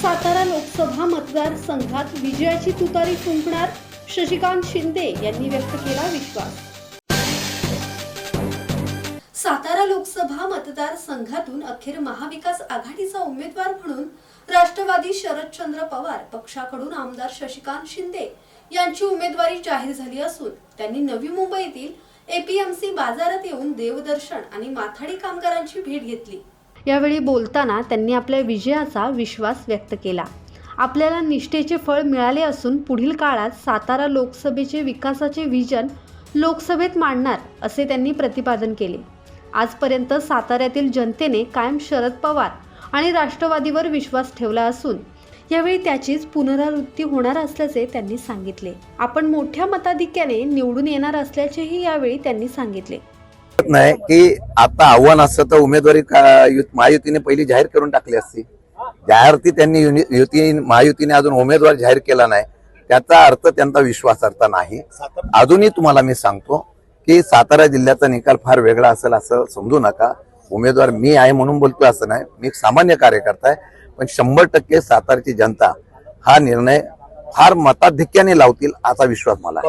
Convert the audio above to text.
सातारा लोकसभा मतदारसंघात विजयाची तुतारी फुंकणार शशिकांत शिंदे यांनी व्यक्त केला विश्वास. सातारा लोकसभा मतदारसंघातून अखेर महाविकास आघाडीचा उमेदवार म्हणून राष्ट्रवादी शरदचंद्र पवार पक्षाकडून आमदार शशिकांत शिंदे यांची उमेदवारी जाहीर झाली असून त्यांनी नवी मुंबईतील एपीएमसी बाजारात येऊन देवदर्शन आणि माथाडी कामगारांची भेट घेतली. यावेळी बोलताना त्यांनी आपल्या विजयाचा विश्वास व्यक्त केला. आपल्याला निष्ठेचे फळ मिळाले असून पुढील काळात सातारा लोकसभेचे विकासाचे विजन लोकसभेत मांडणार असे त्यांनी प्रतिपादन केले. आजपर्यंत साताऱ्यातील जनतेने कायम शरद पवार आणि राष्ट्रवादीवर विश्वास ठेवला असून यावेळी त्याचीच पुनरावृत्ती होणार असल्याचे त्यांनी सांगितले. आपण मोठ्या मताधिक्याने निवडून येणार असल्याचेही यावेळी त्यांनी सांगितले. नाही की आता आव्हान असतं तर उमेदवारी महायुतीने पहिली जाहीर करून टाकली असती. जाहीरती त्यांनी युती महायुतीने अजून उमेदवार जाहीर केला नाही त्याचा अर्थ त्यांचा विश्वासार्थ नाही. अजूनही तुम्हाला मी सांगतो की सातारा जिल्ह्याचा निकाल फार वेगळा असेल असं समजू नका. उमेदवार मी आहे म्हणून बोलतोय असं नाही. मी एक सामान्य कार्यकर्ता आहे पण शंभर टक्के सातारची जनता हा निर्णय फार मताधिक्याने लावतील असा विश्वास मला आहे.